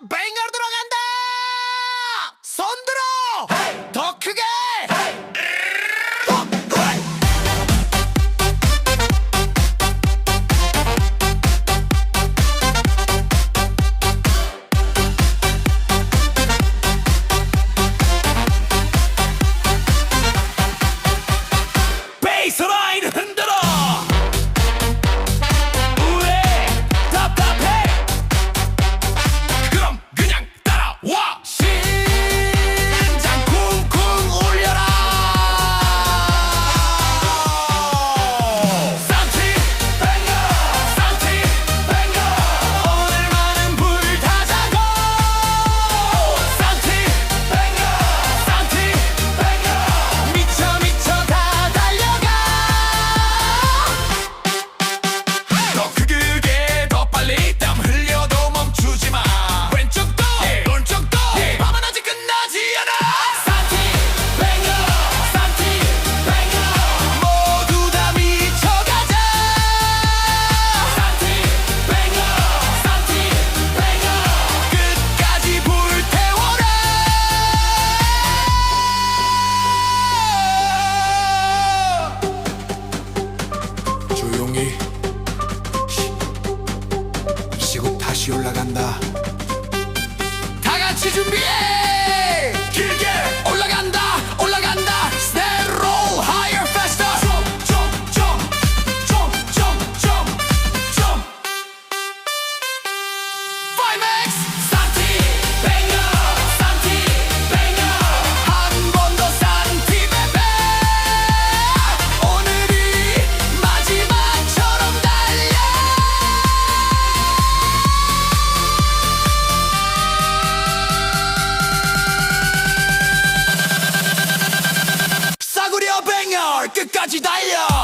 bang 다시 올라간다. 다 같이 준비해! 끝까지 달려!